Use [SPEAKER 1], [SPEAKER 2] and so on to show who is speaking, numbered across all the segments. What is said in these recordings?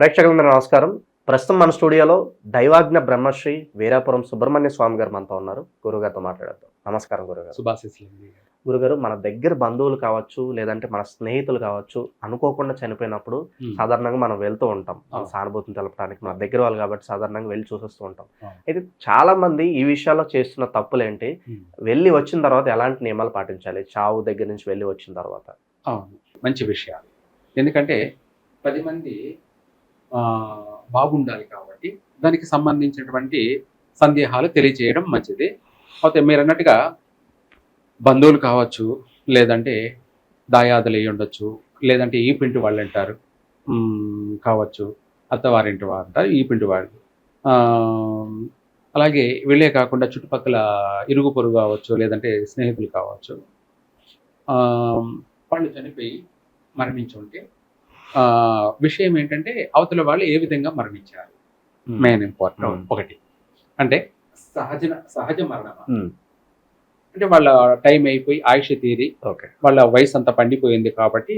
[SPEAKER 1] ప్రేక్షకులందరూ నమస్కారం. ప్రస్తుతం మన స్టూడియోలో దైవాజ్ఞ బ్రహ్మశ్రీ వీరాపురం సుబ్రహ్మణ్య స్వామి గారు మనతో ఉన్నారు. గురుగారితో మాట్లాడతాం నమస్కారం గురుగారు. గురుగారు మన దగ్గర బంధువులు కావచ్చు లేదంటే మన స్నేహితులు కావచ్చు అనుకోకుండా చనిపోయినప్పుడు. సాధారణంగా మనం వెళ్తూ ఉంటాం. సానుభూతిని తెలపడానికి మన దగ్గర వాళ్ళు కాబట్టి సాధారణంగా వెళ్ళి చూసొస్తూ ఉంటాం. అయితే చాలా మంది ఈ విషయాల్లో చేస్తున్న తప్పులేంటి?
[SPEAKER 2] ఉమ్.
[SPEAKER 1] వెళ్ళి వచ్చిన తర్వాత ఎలాంటి నియమాలు పాటించాలి? చావు దగ్గర నుంచి వెళ్ళి వచ్చిన తర్వాత.
[SPEAKER 2] అవును. మంచి విషయాలు. ఎందుకంటే పది మంది బాగుండాలి కాబట్టి దానికి సంబంధించినటువంటి సందేహాలు తెలియజేయడం మంచిది. అయితే మీరు అన్నట్టుగా బంధువులు కావచ్చు లేదంటే దాయాదులు అయి ఉండొచ్చు లేదంటే ఈ పింటి వాళ్ళు అంటారు కావచ్చు అత్తవారింటి వారు అంటారు ఈ పింటి వాళ్ళు. అలాగే వీళ్ళే కాకుండా చుట్టుపక్కల ఇరుగు పొరుగు కావచ్చు లేదంటే స్నేహితులు కావచ్చు వాళ్ళు చనిపోయి మరణించి ఉంటే విషయం ఏంటంటే అవతల వాళ్ళు ఏ విధంగా మరణించారు? మెయిన్ ఇంపార్టెంట్
[SPEAKER 1] అవును.
[SPEAKER 2] ఒకటి. అంటే సహజ సహజ మరణమా?
[SPEAKER 1] ఉమ్.
[SPEAKER 2] అంటే వాళ్ళ టైం అయిపోయి ఆయుష్ తీరి
[SPEAKER 1] ఓకే.
[SPEAKER 2] వాళ్ళ వయసు అంతా పండిపోయింది కాబట్టి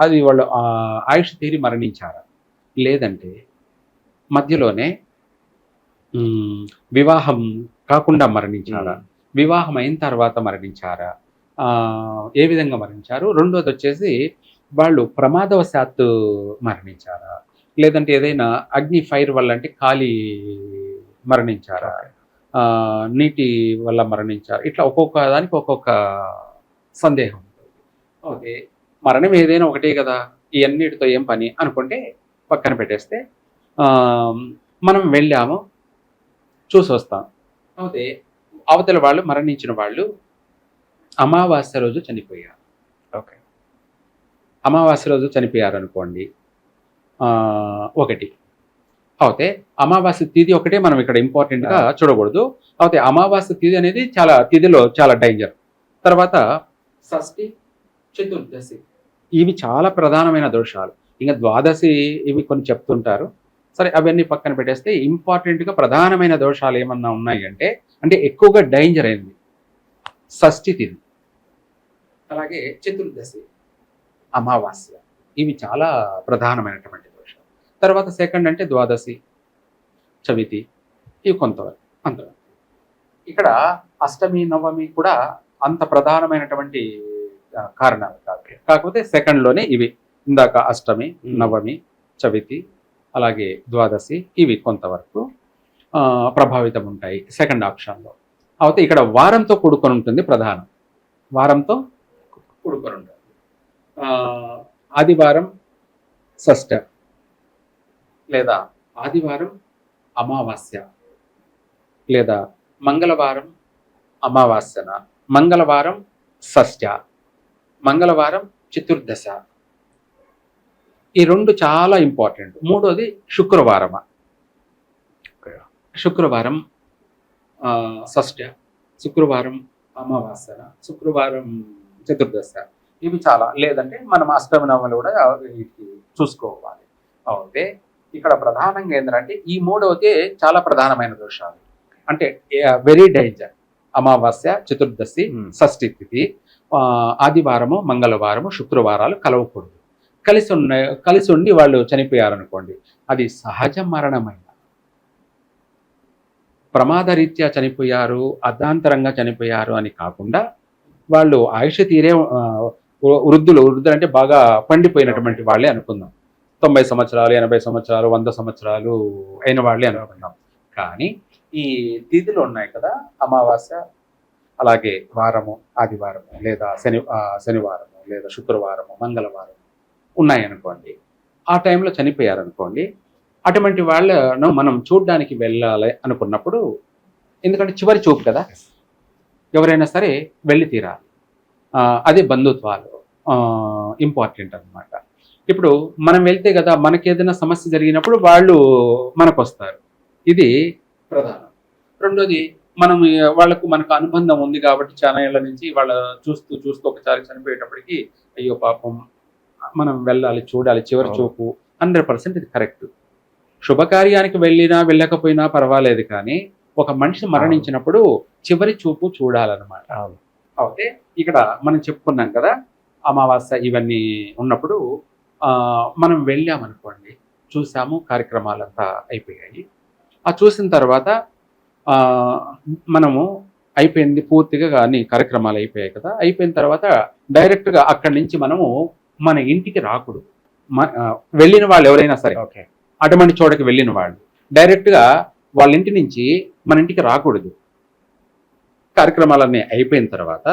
[SPEAKER 2] అది వాళ్ళు ఆయుష్ తీరి మరణించారా? లేదంటే మధ్యలోనే వివాహం కాకుండా మరణించారా? వివాహం అయిన తర్వాత మరణించారా? ఏ విధంగా మరణించారు? రెండోది వచ్చేసి వాళ్ళు ప్రమాదవశాత్తు మరణించారా? లేదంటే ఏదైనా అగ్ని ఫైర్ వల్ల అంటే ఖాళీ మరణించారా? నీటి వల్ల మరణించారు? ఇట్లా ఒక్కొక్క దానికి ఒక్కొక్క సందేహం ఓకే. మరణం ఏదైనా ఒకటే కదా. ఈ అన్నిటితో ఏం పని? అనుకుంటే పక్కన పెట్టేస్తే మనం వెళ్ళాము చూసి వస్తాం అయితే అవతల వాళ్ళు మరణించిన వాళ్ళు అమావాస్య రోజు చనిపోయారు. అమావాస్య రోజు చనిపోయారు అనుకోండి ఆ, ఒకటి. అయితే అమావాస్య తిథి ఒకటే మనం ఇక్కడ important గా చూడకూడదు. అయితే అమావాస్య తిథి అనేది చాలా తిథిలో చాలా డేంజర్ తర్వాత షష్ఠి చతుర్దశి. ఇవి చాలా ప్రధానమైన దోషాలు. ఇంకా ద్వాదశి ఇవి కొన్ని చెప్తుంటారు. సరే అవన్నీ పక్కన పెట్టేస్తే important గా ప్రధానమైన దోషాలు ఏమన్నా ఉన్నాయి అంటే అంటే ఎక్కువగా డేంజర్ అయింది షష్ఠి తిథి అలాగే చతుర్దశి. అమావాస్య. ఇవి చాలా ప్రధానమైనటువంటి దోషాలు. తర్వాత సెకండ్ అంటే ద్వాదశి చవితి ఇవి కొంతవరకు అంతవరకు. ఇక్కడ అష్టమి నవమి కూడా అంత ప్రధానమైనటువంటి కారణాలు కాదు. కాకపోతే second లోనే ఇవి. ఇందాక అష్టమి. నవమి చవితి అలాగే ద్వాదశి ఇవి కొంతవరకు ప్రభావితం ఉంటాయి సెకండ్ ఆప్షన్లో. అయితే ఇక్కడ వారంతో కూడుకొని ఉంటుంది ప్రధానం. వారంతో కూడుకొని ఉంటుంది. ఆదివారం షష్ఠ లేదా ఆదివారం అమావాస్య లేదా మంగళవారం అమావాస్యన మంగళవారం షష్ఠ మంగళవారం చతుర్దశ. ఈ రెండు చాలా ఇంపార్టెంట్ మూడోది శుక్రవారమ. శుక్రవారం షష్ఠ శుక్రవారం అమావాస్య శుక్రవారం చతుర్దశ. ఇవి చాలా. లేదంటే మనం అష్టమి నవములు కూడా చూసుకోవాలి. అయితే ఇక్కడ ప్రధానంగా ఏంటంటే ఈ మూడవది చాలా ప్రధానమైన దోషాలు. అంటే వెరీ డేంజర్ అమావాస్య చతుర్దశి
[SPEAKER 1] Hmm.
[SPEAKER 2] షష్ఠి తిథి ఆదివారము మంగళవారము శుక్రవారాలు కలవకూడదు. కలిసి ఉన్న కలిసి ఉండి వాళ్ళు చనిపోయారనుకోండి అది సహజ మరణమైన. ప్రమాదరీత్యా చనిపోయారు అర్ధాంతరంగా చనిపోయారు అని కాకుండా వాళ్ళు ఆయుష తీరే వృద్ధులు వృద్ధులు అంటే బాగా పండిపోయినటువంటి వాళ్ళే అనుకుందాం. తొంభై సంవత్సరాలు ఎనభై సంవత్సరాలు వంద సంవత్సరాలు అయిన వాళ్ళే అనుకుందాం. కానీ ఈ తిథులు ఉన్నాయి కదా అమావాస్య అలాగే వారము ఆదివారము లేదా శని శనివారము లేదా శుక్రవారము మంగళవారం ఉన్నాయనుకోండి ఆ టైంలో చనిపోయారనుకోండి అటువంటి వాళ్ళను మనం చూడ్డానికి వెళ్ళాలి అనుకున్నప్పుడు ఎందుకంటే చివరి చూపు కదా ఎవరైనా సరే వెళ్ళి తీరాలి. అది బంధుత్వాలు ఇంపార్టెంట్ అన్నమాట. ఇప్పుడు మనం వెళ్తే కదా మనకి ఏదైనా సమస్య జరిగినప్పుడు వాళ్ళు మనకు వస్తారు ఇది ప్రధానం. రెండోది మనం వాళ్ళకు మనకు అనుబంధం ఉంది కాబట్టి చాలా ఏళ్ళ నుంచి వాళ్ళ చూస్తూ చూస్తూ ఒకసారి చనిపోయేటప్పటికి అయ్యో పాపం మనం వెళ్ళాలి చూడాలి చివరి. చూపు. హండ్రెడ్ పర్సెంట్ ఇది కరెక్ట్. శుభకార్యానికి వెళ్ళినా వెళ్ళకపోయినా పర్వాలేదు కానీ ఒక మనిషి మరణించినప్పుడు చివరి చూపు చూడాలన్నమాట. అయితే ఇక్కడ మనం చెప్పుకున్నాం కదా అమావాస్య ఇవన్నీ ఉన్నప్పుడు మనం వెళ్ళామనుకోండి చూసాము కార్యక్రమాలంతా అయిపోయాయి. ఆ చూసిన తర్వాత మనము అయిపోయింది పూర్తిగా అన్ని కార్యక్రమాలు అయిపోయాయి కదా అయిపోయిన తర్వాత డైరెక్ట్గా అక్కడి నుంచి మనము మన ఇంటికి రాకూడదు. వెళ్ళిన వాళ్ళు ఎవరైనా సరే
[SPEAKER 1] ఓకే.
[SPEAKER 2] అటువంటి చోటకి వెళ్ళిన వాళ్ళు డైరెక్ట్గా వాళ్ళ ఇంటి నుంచి మన ఇంటికి రాకూడదు. కార్యక్రమాలన్నీ అయిపోయిన తర్వాత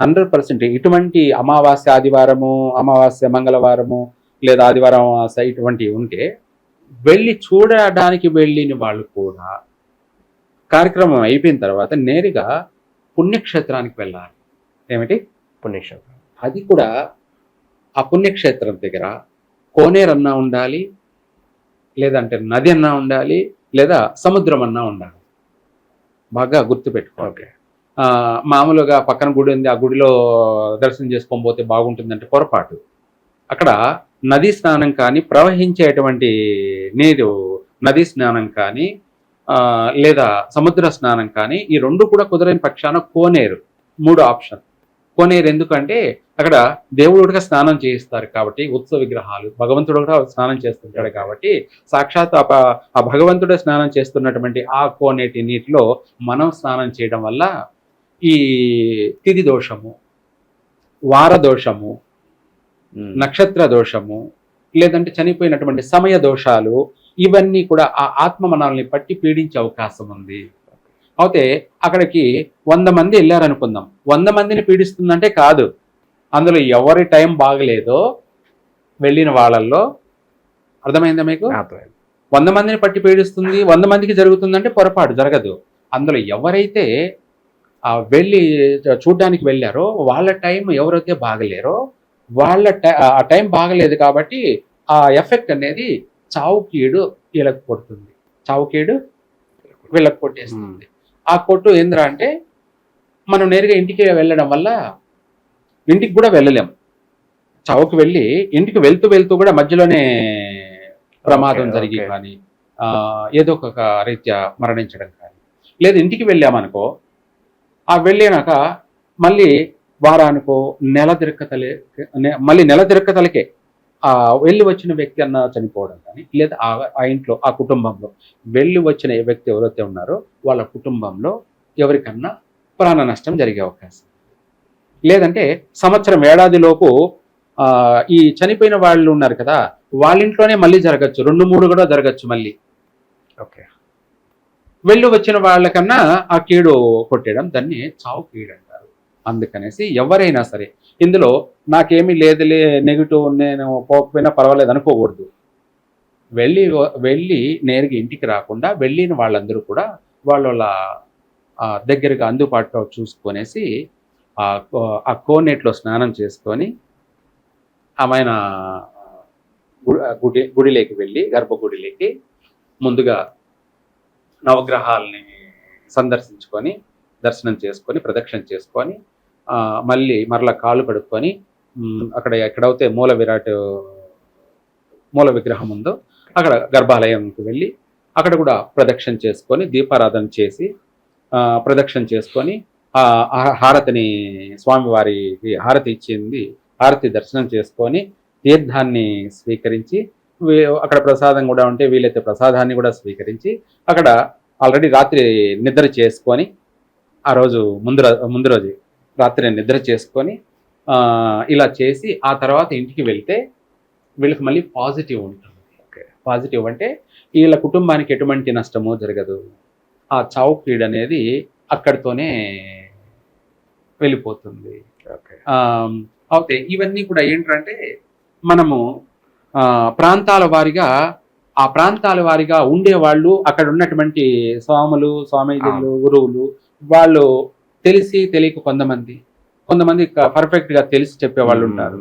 [SPEAKER 2] హండ్రెడ్ పర్సెంట్ ఇటువంటి అమావాస్య ఆదివారము అమావాస్య మంగళవారము లేదా ఆదివారం అమావాస్య ఇటువంటివి ఉంటే వెళ్ళి చూడడానికి వెళ్ళిన వాళ్ళు కూడా కార్యక్రమం అయిపోయిన తర్వాత నేరుగా పుణ్యక్షేత్రానికి వెళ్ళాలి. ఏమిటి?
[SPEAKER 1] పుణ్యక్షేత్రం.
[SPEAKER 2] అది కూడా ఆ పుణ్యక్షేత్రం దగ్గర కోనేరు అన్నా ఉండాలి లేదంటే నది అన్నా ఉండాలి లేదా సముద్రం అన్నా ఉండాలి. బాగా గుర్తుపెట్టుకోవాలి మామూలుగా పక్కన గుడి ఉంది ఆ గుడిలో దర్శనం చేసుకొని పోతే బాగుంటుందంటే పొరపాటు. అక్కడ నదీ స్నానం కానీ ప్రవహించేటువంటి నీరు నదీ స్నానం కానీ ఆ, లేదా సముద్ర స్నానం కానీ ఈ రెండు కూడా కుదరని పక్షాన కోనేరు. మూడు ఆప్షన్. కోనేరు ఎందుకంటే అక్కడ దేవుడు కూడా స్నానం చేయిస్తారు కాబట్టి ఉత్సవ విగ్రహాలు భగవంతుడు కూడా స్నానం చేస్తుంటాడు కాబట్టి సాక్షాత్ ఆ ఆ భగవంతుడే స్నానం చేస్తున్నటువంటి ఆ కోనేటి నీటిలో మనం స్నానం చేయడం వల్ల ఈ తిథి దోషము వార దోషము. నక్షత్ర దోషము లేదంటే చనిపోయినటువంటి సమయ దోషాలు ఇవన్నీ కూడా ఆ ఆత్మ మనల్ని పట్టి పీడించే అవకాశం ఉంది. అయితే అక్కడికి వంద మంది వెళ్ళారనుకుందాం. వంద మందిని పీడిస్తుందంటే కాదు. అందులో ఎవరి టైం బాగలేదో వెళ్ళిన వాళ్ళల్లో అర్థమైందా మీకు. వంద మందిని పట్టి పీడిస్తుంది వంద మందికి జరుగుతుందంటే పొరపాటు జరగదు. అందులో ఎవరైతే వెళ్ళి చూడడానికి వెళ్ళారో వాళ్ళ టైం ఎవరైతే బాగలేరో వాళ్ళ ఆ టైం బాగలేదు కాబట్టి ఆ ఎఫెక్ట్ అనేది చావుకీడు వీళ్ళకి కొడుతుంది. చావుకీడు వీళ్ళకి కొట్టేస్తుంది. ఆ కొట్టు ఏంద్రా అంటే మనం నేరుగా ఇంటికి వెళ్ళడం వల్ల ఇంటికి కూడా వెళ్ళలేం. చావుకు వెళ్ళి ఇంటికి వెళ్తూ వెళ్తూ కూడా మధ్యలోనే ప్రమాదం జరిగి. కానీ ఏదో ఒక రీత్యా మరణించడం కానీ లేదు ఇంటికి వెళ్ళామనుకో ఆ వెళ్ళినాక మళ్ళీ వారానికో నెల తిరక్కతలే మళ్ళీ నెల తిరక్కతలకే ఆ వెళ్ళి వచ్చిన వ్యక్తి అన్న చనిపోవడం కానీ లేదా ఆ- ఇంట్లో ఆ కుటుంబంలో వెళ్ళి వచ్చిన వ్యక్తి ఎవరైతే ఉన్నారో వాళ్ళ కుటుంబంలో ఎవరికన్నా ప్రాణ నష్టం జరిగే అవకాశం. లేదంటే సంవత్సరం ఏడాదిలోపు ఈ చనిపోయిన వాళ్ళు ఉన్నారు కదా వాళ్ళ ఇంట్లోనే మళ్ళీ జరగచ్చు రెండు మూడు కూడా జరగచ్చు మళ్ళీ.
[SPEAKER 1] ఓకే.
[SPEAKER 2] వెళ్ళి వచ్చిన వాళ్ళకన్నా ఆ కీడు కొట్టేయడం దాన్ని చావు కీడు అంటారు. అందుకనేసి ఎవరైనా సరే ఇందులో నాకేమీ లేదులే నెగిటివ్ నేను పోకపోయినా పర్వాలేదు అనుకోకూడదు. వెళ్ళి వెళ్ళి నేరుగా ఇంటికి రాకుండా వెళ్ళిన వాళ్ళందరూ కూడా వాళ్ళ దగ్గరగా అందుబాటులో చూసుకొనేసి ఆ కో- ఆ కోనేట్లో స్నానం చేసుకొని ఆమెన గుడి గుడిలోకి వెళ్ళి గర్భగుడిలోకి ముందుగా నవగ్రహాలని సందర్శించుకొని దర్శనం చేసుకొని ప్రదక్షిణ చేసుకొని మళ్ళీ మరలా కాళ్ళు కడుక్కొని అక్కడ ఎక్కడైతే మూల విరాట్ మూల విగ్రహం ఉందో అక్కడ గర్భాలయంకి వెళ్ళి అక్కడ కూడా ప్రదక్షిణ చేసుకొని దీపారాధన చేసి ప్రదక్షిణ చేసుకొని హారతిని స్వామివారికి హారతి ఇచ్చింది హారతి దర్శనం చేసుకొని తీర్థాన్ని స్వీకరించి అక్కడ ప్రసాదం కూడా ఉంటే వీలైతే ప్రసాదాన్ని కూడా స్వీకరించి అక్కడ ఆల్రెడీ రాత్రి నిద్ర చేసుకొని ఆ రోజు ముందు ముందు రోజు రాత్రి నిద్ర చేసుకొని ఇలా చేసి ఆ తర్వాత ఇంటికి వెళ్తే వీళ్ళకి మళ్ళీ పాజిటివ్ ఉంటుంది.
[SPEAKER 1] ఓకే.
[SPEAKER 2] పాజిటివ్ అంటే వీళ్ళ కుటుంబానికి ఎటువంటి నష్టము జరగదు. ఆ చావు పీడ అనేది అక్కడితోనే వెళ్ళిపోతుంది.
[SPEAKER 1] ఓకే.
[SPEAKER 2] అయితే ఇవన్నీ కూడా ఏంటంటే మనము ప్రాంతాల వారిగా ఆ ప్రాంతాల వారిగా ఉండేవాళ్ళు అక్కడ ఉన్నటువంటి స్వాములు స్వామీజీలు గురువులు వాళ్ళు తెలిసి తెలియక కొంతమంది. కొంతమంది పర్ఫెక్ట్గా తెలిసి చెప్పే వాళ్ళు ఉంటారు.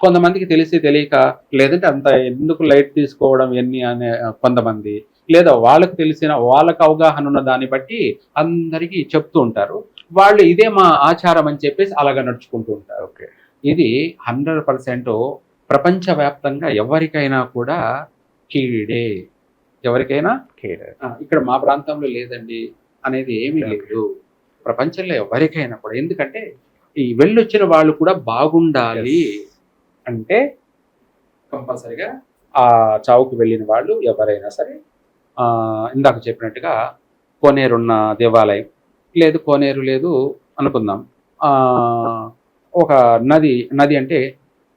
[SPEAKER 2] కొంతమందికి తెలిసి తెలియక లేదంటే అంత ఎందుకు లైట్ తీసుకోవడం ఎన్ని అనే కొంతమంది లేదా వాళ్ళకు తెలిసిన వాళ్ళకు అవగాహన ఉన్న దాన్ని బట్టి అందరికీ చెప్తూ ఉంటారు. వాళ్ళు ఇదే మా ఆచారం అని చెప్పేసి అలాగా నడుచుకుంటూ ఉంటారు.
[SPEAKER 1] ఓకే.
[SPEAKER 2] ఇది హండ్రెడ్ పర్సెంట్ ప్రపంచవ్యాప్తంగా ఎవరికైనా కూడా కీడే ఎవరికైనా
[SPEAKER 1] కీడ.
[SPEAKER 2] ఇక్కడ మా ప్రాంతంలో లేదండి అనేది ఏమీ. లేదు ప్రపంచంలో ఎవరికైనా కూడా ఎందుకంటే ఈ వెళ్ళొచ్చిన వాళ్ళు కూడా బాగుండాలి. అంటే కంపల్సరిగా ఆ చావుకు వెళ్ళిన వాళ్ళు ఎవరైనా సరే ఇందాక చెప్పినట్టుగా కోనేరున్న దేవాలయం లేదు కోనేరు లేదు అనుకుందాం ఒక నది నది అంటే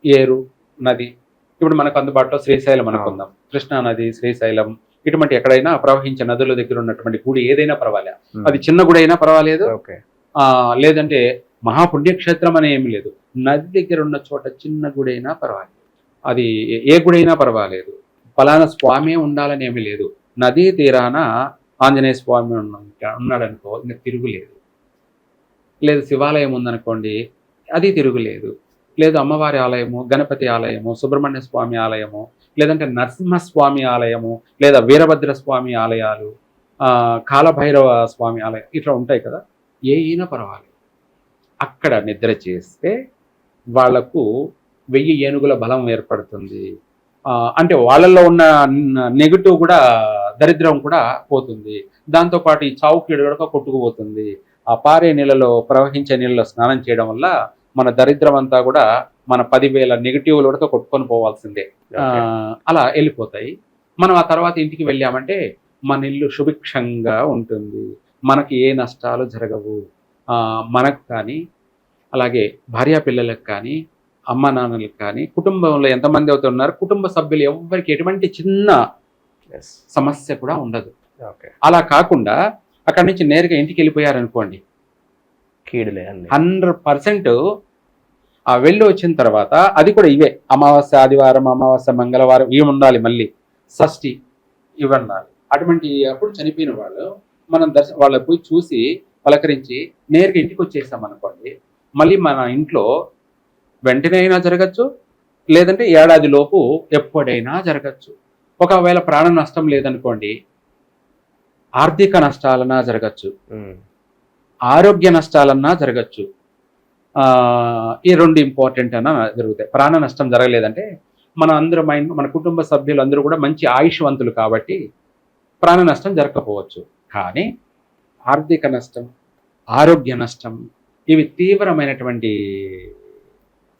[SPEAKER 2] ఏరు నది. ఇప్పుడు మనకు అందుబాటులో శ్రీశైలం అనుకుందాం. కృష్ణా నది శ్రీశైలం ఇటువంటి ఎక్కడైనా ప్రవహించే నదుల దగ్గర ఉన్నటువంటి గుడి ఏదైనా పర్వాలేదు అది చిన్న గుడి అయినా పర్వాలేదు.
[SPEAKER 1] ఓకే.
[SPEAKER 2] ఆ లేదంటే మహాపుణ్యక్షేత్రం అని ఏమి లేదు. నది దగ్గర ఉన్న చోట చిన్న గుడి అయినా పర్వాలేదు. అది ఏ గుడి అయినా పర్వాలేదు. ఫలానా స్వామి ఉండాలని ఏమీ లేదు. నదీ తీరాన ఆంజనేయ స్వామి ఉన్న- ఉన్నాడనుకో ఇంకా తిరుగులేదు. లేదు శివాలయం ఉందనుకోండి అది తిరుగులేదు. లేదు అమ్మవారి ఆలయము గణపతి ఆలయము సుబ్రహ్మణ్య స్వామి ఆలయము లేదంటే నరసింహస్వామి ఆలయము లేదా వీరభద్ర స్వామి ఆలయాలు కాలభైరవ స్వామి ఆలయం ఇట్లా ఉంటాయి కదా. ఏ అయినా పర్వాలేదు. అక్కడ నిద్ర చేస్తే వాళ్ళకు వెయ్యి ఏనుగుల బలం ఏర్పడుతుంది. అంటే వాళ్ళల్లో ఉన్న నెగిటివ్ కూడా దరిద్రం కూడా పోతుంది. దాంతోపాటు ఈ చావు కీడు కూడా కొట్టుకుపోతుంది. ఆ పారే నీళ్ళలో ప్రవహించే నీళ్ళలో స్నానం చేయడం వల్ల మన దరిద్రం అంతా కూడా మన పదివేల నెగిటివ్లు కూడా కొట్టుకొని పోవాల్సిందే. అలా వెళ్ళిపోతాయి. మనం ఆ తర్వాత ఇంటికి వెళ్ళామంటే మన ఇల్లు సుభిక్షంగా ఉంటుంది. మనకి ఏ నష్టాలు జరగవు. మనకు కానీ అలాగే భార్యా పిల్లలకు కానీ అమ్మ నాన్నలకు కానీ కుటుంబంలో ఎంతమంది అవుతున్నారు కుటుంబ సభ్యులు ఎవరికి ఎటువంటి చిన్న సమస్య కూడా ఉండదు. అలా కాకుండా అక్కడి నుంచి నేరుగా ఇంటికి వెళ్ళిపోయారనుకోండి
[SPEAKER 1] కీడులే అన్ని.
[SPEAKER 2] హండ్రెడ్ పర్సెంట్ ఆ వెళ్ళి వచ్చిన తర్వాత అది కూడా ఇవే. అమావాస్య ఆదివారం అమావాస్య మంగళవారం ఇవి ఉండాలి మళ్ళీ. షష్ఠి ఇవి ఉండాలి. అటువంటి అప్పుడు చనిపోయిన వాళ్ళు మనం దర్శ వాళ్ళకి పోయి చూసి పలకరించి నేరుగా ఇంటికి వచ్చేసాం అనుకోండి. మళ్ళీ మన ఇంట్లో వెంటనే అయినా జరగచ్చు లేదంటే ఏడాది లోపు ఎప్పుడైనా జరగచ్చు. ఒకవేళ ప్రాణ నష్టం లేదనుకోండి ఆర్థిక నష్టాలన్నా జరగచ్చు. ఆరోగ్య నష్టాలన్నా జరగచ్చు. ఈ రెండు ఇంపార్టెంట్ అన్న జరుగుతాయి. ప్రాణ నష్టం జరగలేదంటే మన అందరూ మైండ్ మన కుటుంబ సభ్యులు అందరూ కూడా మంచి ఆయుష్వంతులు కాబట్టి ప్రాణ నష్టం జరగకపోవచ్చు. కానీ ఆర్థిక నష్టం ఆరోగ్య నష్టం ఇవి తీవ్రమైనటువంటి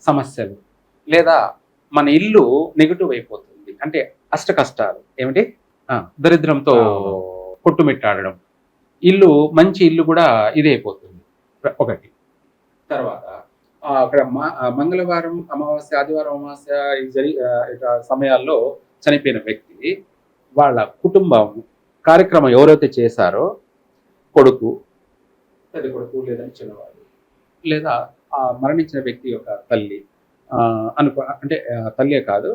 [SPEAKER 2] సమస్యలు. లేదా మన ఇల్లు నెగిటివ్ అయిపోతుంది. అంటే అష్ట కష్టాలు ఏమిటి దరిద్రంతో. కొట్టుమిట్టాడడం. ఇల్లు మంచి ఇల్లు కూడా ఇదే అయిపోతుంది. ఒకటి. తర్వాత అక్కడ మంగళవారం అమావాస్య ఆదివారం అమావాస్య జరి సమయాల్లో చనిపోయిన వ్యక్తి వాళ్ళ కుటుంబం కార్యక్రమం ఎవరైతే చేశారో కొడుకు పెద్ద కొడుకు లేదా చిన్నవాడు లేదా ఆ మరణించిన వ్యక్తి యొక్క తల్లి అనుకో అంటే తల్లే కాదు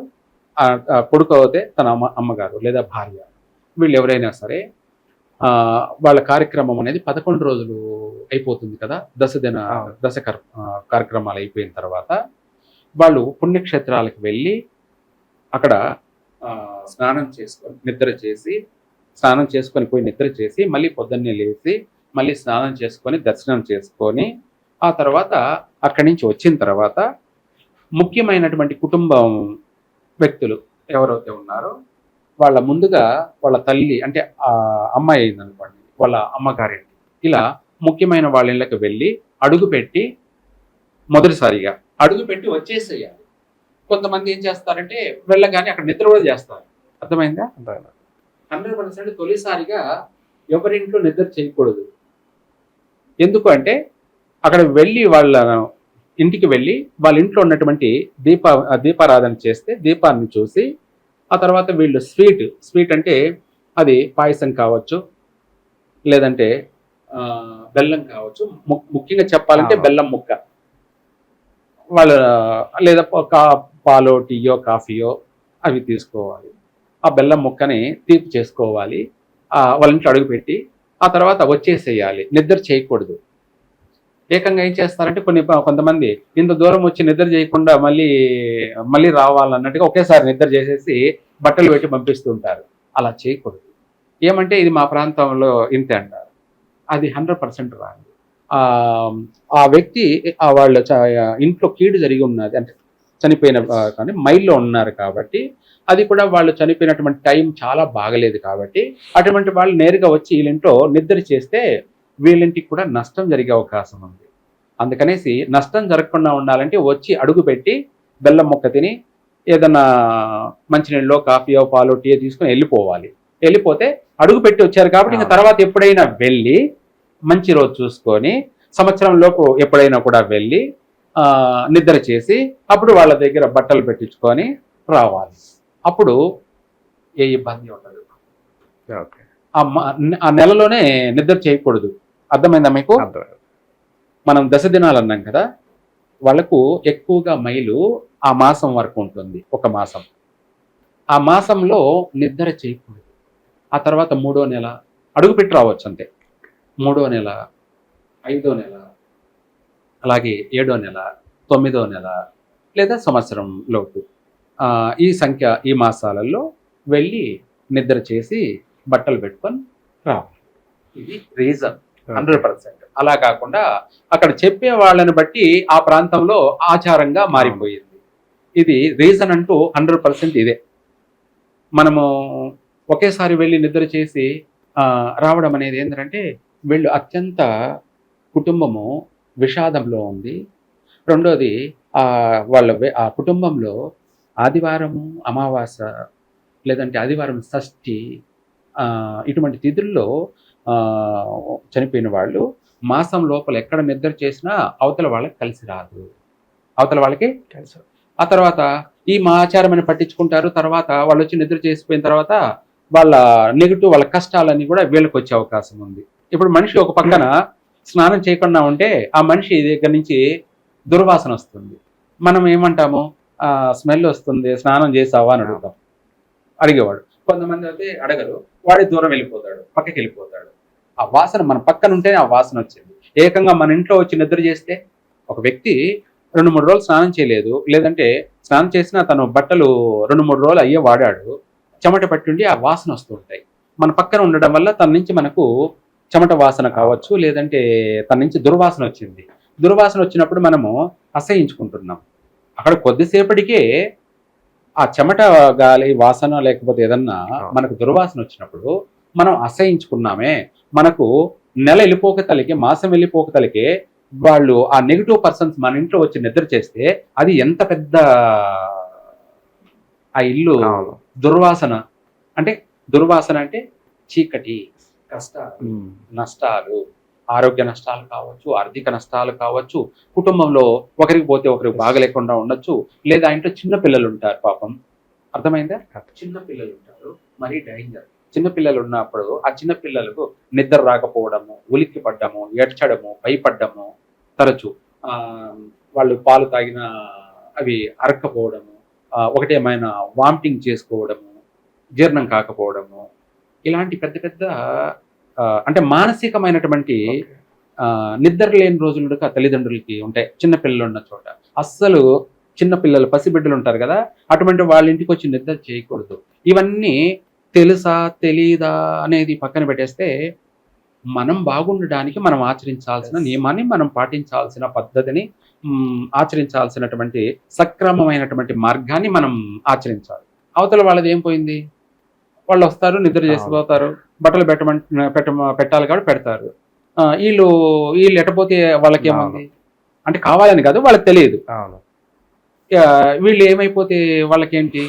[SPEAKER 2] ఆ కొడుకు అయితే తన అమ్మ అమ్మగారు లేదా భార్య వీళ్ళు ఎవరైనా సరే వాళ్ళ కార్యక్రమం అనేది పదకొండు రోజులు అయిపోతుంది కదా దశ దిన
[SPEAKER 1] అవును.
[SPEAKER 2] దశ కార్యక్రమాలు అయిపోయిన తర్వాత వాళ్ళు పుణ్యక్షేత్రాలకు వెళ్ళి అక్కడ స్నానం చేసుకొని నిద్ర చేసి స్నానం చేసుకొని పోయి నిద్ర చేసి మళ్ళీ పొద్దున్నే లేచి మళ్ళీ స్నానం చేసుకొని దర్శనం చేసుకొని ఆ తర్వాత అక్కడి నుంచి వచ్చిన తర్వాత ముఖ్యమైనటువంటి కుటుంబం వ్యక్తులు ఎవరైతే ఉన్నారో వాళ్ళ ముందుగా వాళ్ళ తల్లి అంటే ఆ అమ్మాయి అయింది అనుకోండి వాళ్ళ అమ్మగారింటి ఇలా ముఖ్యమైన వాళ్ళ ఇళ్ళకి వెళ్ళి అడుగు పెట్టి మొదటిసారిగా అడుగు పెట్టి వచ్చేసేయాలి. కొంతమంది ఏం చేస్తారంటే వెళ్ళగానే అక్కడ నిద్ర కూడా చేస్తారు. అర్థమైందా? హండ్రెడ్ పర్సెంట్ తొలిసారిగా ఎవరింట్లో నిద్ర చేయకూడదు. ఎందుకు అంటే అక్కడ వెళ్ళి వాళ్ళ ఇంటికి వెళ్ళి వాళ్ళ ఇంట్లో ఉన్నటువంటి దీప దీపారాధన చేస్తే దీపాన్ని చూసి ఆ తర్వాత వీళ్ళు స్వీట్ స్వీట్ అంటే అది పాయసం కావచ్చు లేదంటే బెల్లం కావచ్చు. ముఖ్యంగా చెప్పాలంటే. బెల్లం ముక్క. వాళ్ళ లేదా పాలో టీయో కాఫీయో అవి తీసుకోవాలి. ఆ బెల్లం ముక్కని తీపి చేసుకోవాలి. వాళ్ళ ఇంట్లో అడుగుపెట్టి ఆ తర్వాత వచ్చేసేయాలి. నిద్ర చేయకూడదు. ఏకంగా ఏం చేస్తారంటే కొన్ని కొంతమంది ఇంత దూరం వచ్చి నిద్ర చేయకుండా మళ్ళీ మళ్ళీ రావాలన్నట్టుగా ఒకేసారి నిద్ర చేసేసి బట్టలు పెట్టి పంపిస్తుంటారు. అలా చేయకూడదు. ఏమంటే ఇది మా ప్రాంతంలో ఇంతే అంటారు. అది హండ్రెడ్ పర్సెంట్ రాంగ్ ఆ వ్యక్తి వాళ్ళ చ- ఇంట్లో కీడు జరిగి ఉన్నది అంటే చనిపోయిన కానీ మైల్లో ఉన్నారు కాబట్టి అది కూడా వాళ్ళు చనిపోయినటువంటి టైం చాలా బాగలేదు కాబట్టి అటువంటి వాళ్ళు నేరుగా వచ్చి వీళ్ళింట్లో నిద్ర చేస్తే వీళ్ళింటికి కూడా నష్టం జరిగే అవకాశం ఉంది. అందుకనేసి నష్టం జరగకుండా ఉండాలంటే వచ్చి అడుగు పెట్టి బెల్లం మొక్క తిని ఏదన్నా మంచినీళ్ళలో కాఫీయో పాలో టీ తీసుకొని వెళ్ళిపోవాలి. వెళ్ళిపోతే అడుగు పెట్టి వచ్చారు కాబట్టి ఇంకా. తర్వాత ఎప్పుడైనా వెళ్ళి మంచి రోజు చూసుకొని సంవత్సరం లోపు ఎప్పుడైనా కూడా వెళ్ళి ఆ, నిద్ర చేసి అప్పుడు వాళ్ళ దగ్గర బట్టలు పెట్టించుకొని రావాలి. అప్పుడు ఏ ఇబ్బంది ఉండదు. ఆ నెలలోనే నిద్ర చేయకూడదు. అర్థమైందా మీకు? మనం దశ దినాలు అన్నాం కదా వాళ్ళకు ఎక్కువగా మైలు ఆ మాసం వరకు ఉంటుంది ఒక మాసం. ఆ మాసంలో నిద్ర చేయకూడదు. ఆ తర్వాత మూడో నెల అడుగు పెట్టి రావచ్చు అంతే. మూడో నెల ఐదో నెల అలాగే ఏడో నెల తొమ్మిదో నెల లేదా సంవత్సరం లోపు ఈ సంఖ్య ఈ మాసాలలో వెళ్ళి నిద్ర చేసి బట్టలు పెట్టుకొని రావాలి. ఇది రీజన్. Hundred percent. అలా కాకుండా అక్కడ చెప్పే వాళ్ళని బట్టి ఆ ప్రాంతంలో ఆచారంగా మారిపోయింది. ఇది రీజన్ అంటూ హండ్రెడ్ పర్సెంట్ ఇదే. మనము ఒకేసారి వెళ్ళి నిద్ర చేసి రావడం అనేది ఏంటంటే వీళ్ళు అత్యంత కుటుంబము విషాదంలో ఉంది. రెండోది వాళ్ళ ఆ కుటుంబంలో ఆదివారము అమావాస లేదంటే ఆదివారం షష్ఠి ఇటువంటి తిథుల్లో చనిపోయిన వాళ్ళు మాసం లోపల ఎక్కడ నిద్ర చేసినా అవతల వాళ్ళకి కలిసి రాదు. అవతల వాళ్ళకి
[SPEAKER 1] తెలుసు
[SPEAKER 2] ఆ తర్వాత ఈ మా ఆచారం అని పట్టించుకుంటారు. తర్వాత వాళ్ళు వచ్చి నిద్ర చేసిపోయిన తర్వాత వాళ్ళ నెగిటివ్ వాళ్ళ కష్టాలన్నీ కూడా వీళ్ళకి వచ్చే అవకాశం ఉంది. ఇప్పుడు మనిషి ఒక పక్కన స్నానం చేయకుండా ఉంటే ఆ మనిషి దగ్గర నుంచి దుర్వాసన వస్తుంది. మనం ఏమంటాము? ఆ స్మెల్ వస్తుంది స్నానం చేసావా అని అడుగుతాం. అడిగేవాడు. కొంతమంది అయితే అడగరు. వాడి దూరం వెళ్ళిపోతాడు పక్కకి వెళ్ళిపోతాడు. ఆ వాసన మన పక్కన ఉంటేనే ఆ వాసన వచ్చింది. ఏకంగా మన ఇంట్లో వచ్చి నిద్ర చేస్తే ఒక వ్యక్తి రెండు మూడు రోజులు స్నానం చేయలేదు లేదంటే స్నానం చేసినా తను బట్టలు రెండు మూడు రోజులు అయ్యే వాడాడు చెమట పట్టుండి ఆ వాసన వస్తూ ఉంటాయి. మన పక్కన ఉండడం వల్ల తన నుంచి మనకు చెమట వాసన కావచ్చు లేదంటే తన నుంచి దుర్వాసన వచ్చింది. దుర్వాసన వచ్చినప్పుడు మనము అసహించుకుంటున్నాం. అక్కడ కొద్దిసేపటికే ఆ చెమట గాలి వాసన లేకపోతే ఏదన్నా మనకు దుర్వాసన వచ్చినప్పుడు మనం అసహించుకున్నామే. మనకు నెల వెళ్ళిపోక తలకి మాసం వెళ్ళిపోక తలకి వాళ్ళు ఆ నెగిటివ్ పర్సన్స్ మన ఇంట్లో వచ్చి నిద్ర చేస్తే అది ఎంత పెద్ద ఆ ఇల్లు దుర్వాసన. అంటే దుర్వాసన అంటే చీకటి కష్టాలు. నష్టాలు ఆరోగ్య నష్టాలు కావచ్చు ఆర్థిక నష్టాలు కావచ్చు కుటుంబంలో ఒకరికి పోతే ఒకరికి బాగలేకుండా ఉండొచ్చు. లేదా ఇంట్లో చిన్న పిల్లలు ఉంటారు పాపం. అర్థమైందా? చిన్న పిల్లలు ఉంటారు మరీ డేంజర్ చిన్న పిల్లలు ఉన్నప్పుడు ఆ చిన్న పిల్లలకు నిద్ర రాకపోవడము ఉలిక్కి పడ్డము ఏడ్చడము భయపడ్డము తరచు. వాళ్ళు పాలు తాగిన అవి అరక్కపోవడము ఒకటేమైనా వామిటింగ్ చేసుకోవడము జీర్ణం కాకపోవడము ఇలాంటి పెద్ద పెద్ద అంటే మానసికమైనటువంటి నిద్ర లేని రోజులు తల్లిదండ్రులకి ఉంటాయి చిన్న పిల్లలు ఉన్న చోట. అస్సలు చిన్న పిల్లలు పసిబిడ్డలు ఉంటారు కదా అటువంటి వాళ్ళ ఇంటికి వచ్చి నిద్ర చేయకూడదు. ఇవన్నీ తెలుసా తెలీదా అనేది పక్కన పెట్టేస్తే మనం బాగుండడానికి మనం ఆచరించాల్సిన. నియమాన్ని మనం పాటించాల్సిన పద్ధతిని ఆచరించాల్సినటువంటి సక్రమమైనటువంటి మార్గాన్ని మనం ఆచరించాలి. అవతల వాళ్ళది ఏం పోయింది? వాళ్ళు వస్తారు నిద్ర చేసిపోతారు బట్టలు పెట్టమంట పెట్ట పెట్టాలి కాబట్టి పెడతారు. వీళ్ళు వీళ్ళు ఎట్టపోతే వాళ్ళకి ఏముంది అంటే కావాలని కాదు వాళ్ళకి తెలియదు. వీళ్ళు ఏమైపోతే వాళ్ళకేంటి?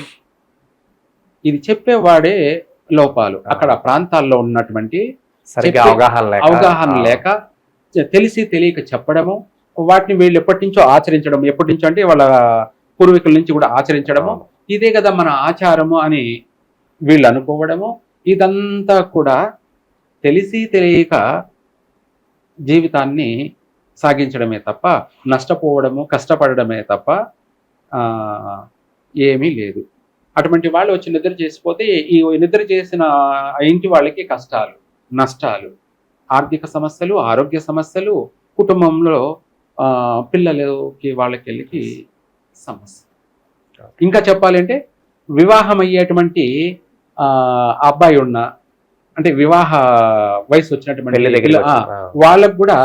[SPEAKER 2] ఇది చెప్పేవాడే లోపాలు. అక్కడ ప్రాంతాల్లో ఉన్నటువంటి
[SPEAKER 1] సరిగ్గా అవగాహన లేక.
[SPEAKER 2] అవగాహన లేక తెలిసి తెలియక చెప్పడము వాటిని వీళ్ళు ఎప్పటి నుంచో ఆచరించడం ఎప్పటి నుంచో అంటే వాళ్ళ పూర్వీకుల నుంచి కూడా ఆచరించడము. ఇదే కదా మన ఆచారము అని వీళ్ళు అనుకోవడము ఇదంతా కూడా తెలిసి తెలియక జీవితాన్ని సాగించడమే తప్ప నష్టపోవడము కష్టపడడమే తప్ప ఏమీ లేదు. అటువంటి వాళ్ళు వచ్చి నిద్ర చేసిపోతే ఈ నిద్ర చేసిన ఇంటి వాళ్ళకి కష్టాలు నష్టాలు ఆర్థిక సమస్యలు ఆరోగ్య సమస్యలు కుటుంబంలో పిల్లలకి వాళ్ళకి వెళ్ళి సమస్య. ఇంకా చెప్పాలి అంటే వివాహం అయ్యేటువంటి అబ్బాయి ఉన్న అంటే వివాహ వయసు వచ్చినటువంటి వాళ్ళకు కూడా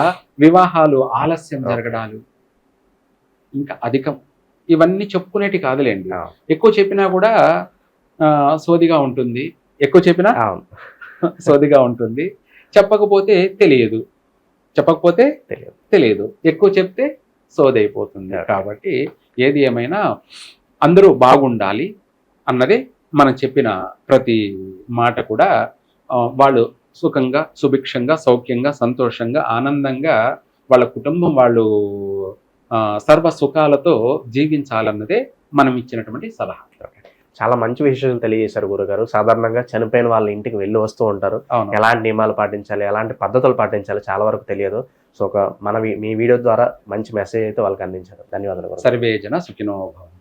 [SPEAKER 2] వివాహాలు ఆలస్యం జరగడాలు ఇంకా అధికం. ఇవన్నీ చెప్పుకునేటి కాదులేండి. ఎక్కువ చెప్పినా కూడా సోదిగా ఉంటుంది. ఎక్కువ చెప్పినా సోదిగా ఉంటుంది. చెప్పకపోతే తెలియదు. చెప్పకపోతే
[SPEAKER 1] తెలియదు.
[SPEAKER 2] తెలియదు. ఎక్కువ చెప్తే సోదైపోతుంది. కాబట్టి ఏది ఏమైనా అందరూ బాగుండాలి అన్నదే మనం చెప్పిన ప్రతి మాట కూడా వాళ్ళు సుఖంగా సుభిక్షంగా సౌఖ్యంగా సంతోషంగా ఆనందంగా వాళ్ళ కుటుంబం వాళ్ళు సర్వ సుఖాలతో జీవించాలన్నదే మనం ఇచ్చినటువంటి సలహా.
[SPEAKER 1] చాలా మంచి విషయాలు తెలియజేశారు గురుగారు. సాధారణంగా చనిపోయిన వాళ్ళ ఇంటికి వెళ్ళి వస్తూ ఉంటారు. ఎలాంటి నియమాలు పాటించాలి ఎలాంటి పద్ధతులు పాటించాలి చాలా వరకు తెలియదు. సో ఒక మన మీ వీడియో ద్వారా మంచి మెసేజ్ అయితే వాళ్ళకి అందించారు. ధన్యవాదాలు గురుగారు.
[SPEAKER 2] సర్వే జన సుఖినో భవంతు.